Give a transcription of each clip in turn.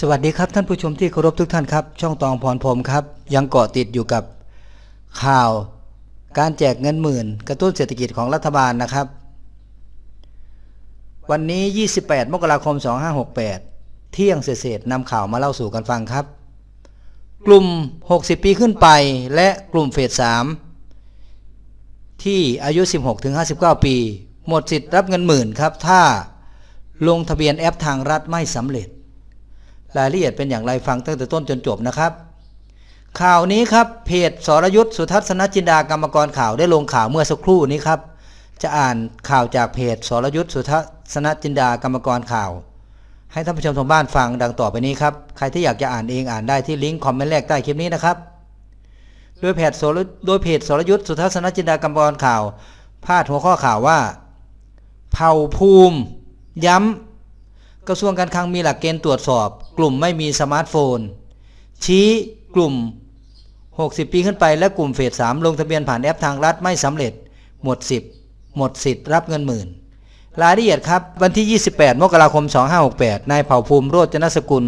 สวัสดีครับท่านผู้ชมที่เคารพทุกท่านครับ ช่องตองพรพรมครับ ยังเกาะติดอยู่กับข่าว การแจกเงินหมื่น กระตุ้นเศรษฐกิจของรัฐบาลนะครับ วันนี้ 28 มกราคม 2568 เที่ยงเศษๆนำข่าวมาเล่าสู่กันฟังครับ กลุ่ม 60 ปีขึ้นไปและกลุ่มเฟส 3 ที่อายุ 16-59 ปี หมดสิทธิ์รับเงินหมื่นครับ ถ้าลงทะเบียนแอปทางรัฐไม่สำเร็จ รายละเอียดเป็นอย่างไรฟังตั้งแต่ต้นจนจบนะครับ ข่าวนี้ครับเพจสรยุทธ์สุทัศนจินดากรรมกรข่าวได้ลงข่าวเมื่อสักครู่นี้ครับ จะอ่านข่าวจากเพจสรยุทธ์สุทัศนจินดากรรมกรข่าว ให้ท่านผู้ชมทางบ้านฟังดังต่อไปนี้ครับใครที่อยากจะอ่านเองอ่านได้ที่ลิงก์คอมเมนต์แรกใต้คลิปนี้นะครับโดยเพจสรโดยเพจสรยุทธ์สุทัศนจินดากรรมกรข่าว พาดหัวข้อข่าวว่า เผ่าภูมิ ย้ำ กระทรวงการคลังมีหลักเกณฑ์ตรวจสอบ กลุ่มไม่มีสมาร์ทโฟน ชี้กลุ่ม 60 ปีขึ้นไปและกลุ่มเฟส3ลงทะเบียนผ่านแอปทางรัฐไม่สำเร็จ หมดสิบหมดสิทธิ์รับเงินหมื่น รายละเอียดครับ วันที่ 28 มกราคม 2568 นายเผ่าภูมิโรจนสกุล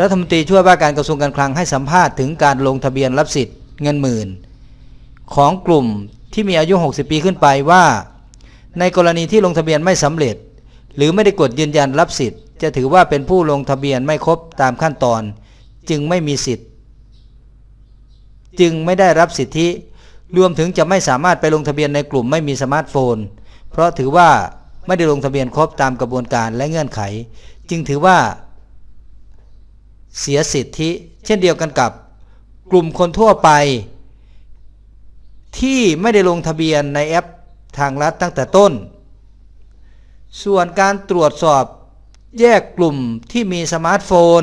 รัฐมนตรีช่วยว่าการกระทรวงการคลังให้สัมภาษณ์ถึงการลงทะเบียนรับสิทธิ์เงินหมื่น ของกลุ่มที่มีอายุ 60 ปีขึ้นไปว่า ในกรณีที่ลงทะเบียนไม่สำเร็จ หรือไม่ได้กดยืนยันรับสิทธิ์ จะถือว่าเป็นผู้ลงทะเบียนไม่ครบตามขั้นตอน จึงไม่มีสิทธิ์ จึงไม่ได้รับสิทธิ รวมถึงจะไม่สามารถไปลงทะเบียนในกลุ่มไม่มีสมาร์ทโฟน เพราะถือว่าไม่ได้ลงทะเบียนครบตามกระบวนการและเงื่อนไข จึงถือว่า เสียสิทธิ เช่นเดียวกันกับ กลุ่มคนทั่วไป ที่ไม่ได้ลงทะเบียนในแอปทางรัฐตั้งแต่ต้น ส่วนการตรวจสอบแยกกลุ่มที่มีสมาร์ทโฟน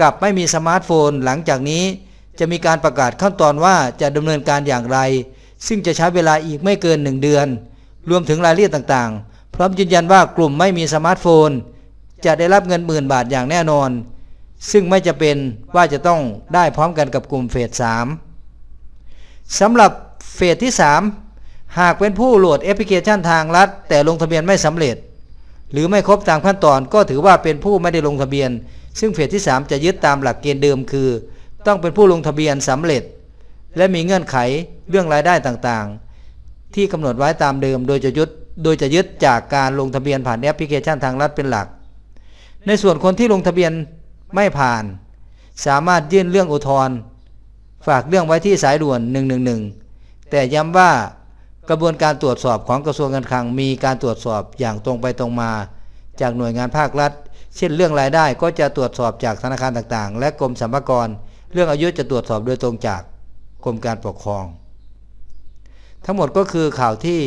กับไม่มีสมาร์ทโฟนหลังจากนี้ จะมีการประกาศขั้นตอนว่าจะดำเนินการอย่างไร ซึ่งจะใช้เวลาอีกไม่เกินหนึ่งเดือน รวมถึงรายละเอียดต่างๆ พร้อมยืนยันว่ากลุ่มไม่มีสมาร์ทโฟน จะได้รับเงินหมื่นบาทอย่างแน่นอน ซึ่งไม่จะเป็นว่าจะต้องได้พร้อมกันกับกลุ่มเฟส3สำหรับเฟสที่ 3 หากเป็นผู้โหลดแอปพลิเคชันทางรัฐ แต่ลงทะเบียนไม่สำเร็จ หรือไม่ครบตามขั้นตอนก็ถือว่าเป็นผู้ไม่ได้ลงทะเบียน ซึ่งเฟสที่ 3 จะยึดตามหลักเกณฑ์เดิมคือ ต้องเป็นผู้ลงทะเบียนสำเร็จ และมีเงื่อนไขเรื่องรายได้ต่างๆ ที่กำหนดไว้ตามเดิม โดยจะยึดโดยจะยึดจากการลงทะเบียนผ่านแอปพลิเคชันทางรัฐเป็นหลัก ในส่วนคนที่ลงทะเบียนไม่ผ่าน สามารถยื่นเรื่องอุทธรณ์ฝากเรื่องไว้ที่สายด่วน 111 แต่ย้ำว่า กระบวนการตรวจสอบของกระทรวงการคลังมีการตรวจสอบอย่างตรงไปตรงมา จากหน่วยงานภาครัฐ เช่นเรื่องรายได้ก็จะตรวจสอบจากธนาคารต่างๆ และกรมสรรพากร เรื่องอายุจะตรวจสอบโดยตรงจากกรมการปกครอง ทั้งหมดก็คือข่าวที่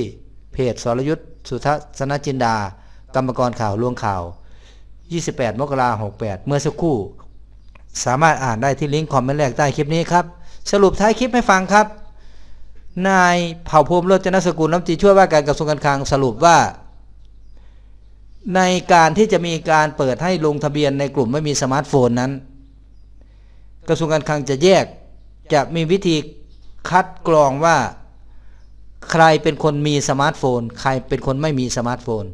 เพจสรยุทธ์สุทัศนจินดา กรรมกรข่าวลวงข่าว 28 มกราคม 68 เมื่อสักครู่ สามารถอ่านได้ที่ลิงก์คอมเมนต์แรกใต้คลิปนี้ครับ สรุปท้ายคลิปให้ฟังครับ นายเผ่าภูมิโรจนสกุลรัฐมนตรีช่วยว่าการกระทรวงการคลังสรุปว่า ในการที่จะมีการเปิดให้ลงทะเบียนในกลุ่มไม่มีสมาร์ทโฟนนั้น กระทรวงการคลังจะแยกจะมีวิธีคัดกรองว่า ใครเป็นคนมีสมาร์ทโฟน ใครเป็นคนไม่มีสมาร์ทโฟน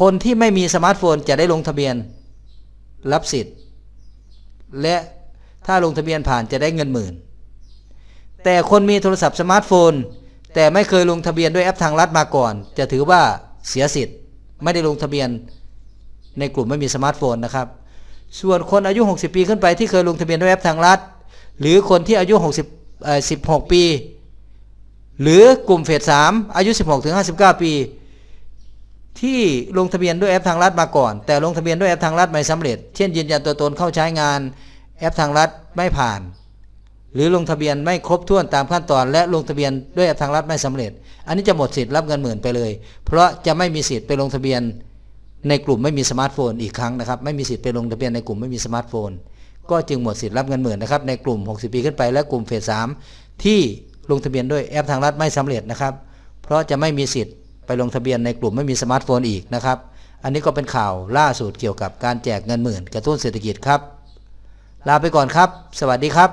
คนที่ไม่มีสมาร์ทโฟนจะได้ลงทะเบียน รับสิทธิ์ และถ้าลงทะเบียนผ่านจะได้เงินหมื่น แต่คนมีโทรศัพท์สมาร์ทโฟน แต่ไม่เคยลงทะเบียนด้วยแอปทางรัฐมาก่อน จะถือว่าเสียสิทธิ์ไม่ได้ลงทะเบียนในกลุ่มไม่มีสมาร์ทโฟนนะครับ ส่วนคนอายุ 60 ปีขึ้นไปที่เคยลงทะเบียนด้วยแอปทางรัฐ หรือคนที่อายุ 60เอ่อ16 ปี หรือกลุ่มเฟส3อายุ 16ถึง59 ปี ที่ลงทะเบียนด้วยแอปทางรัฐมาก่อน แต่ลงทะเบียนด้วยแอปทางรัฐไม่สำเร็จ เช่นยืนยันตัวตนเข้าใช้งานแอปทางรัฐไม่ผ่าน หรือลงทะเบียนไม่ครบถ้วนตามขั้นตอน และลงทะเบียนด้วยแอปทางรัฐไม่สำเร็จ อันนี้จะหมดสิทธิ์รับเงินหมื่นไปเลย เพราะจะไม่มีสิทธิ์ไปลงทะเบียนในกลุ่มไม่มีสมาร์ทโฟนอีกครั้งนะครับ ไม่มีสิทธิ์ไปลงทะเบียนในกลุ่มไม่มีสมาร์ทโฟน ก็จึงหมดสิทธิ์รับเงินหมื่นนะครับในกลุ่ม 60 ปีขึ้นไปและกลุ่มเฟส3ที่ลงทะเบียนด้วยแอปทางรัฐไม่สำเร็จนะครับ เพราะจะไม่มีสิทธิ์ไปลงทะเบียนในกลุ่มไม่มีสมาร์ทโฟนอีกนะครับ อันนี้ก็เป็นข่าวล่าสุดเกี่ยวกับการแจกเงินหมื่น กระตุ้นเศรษฐกิจครับ ลาไปก่อนครับ สวัสดีครับ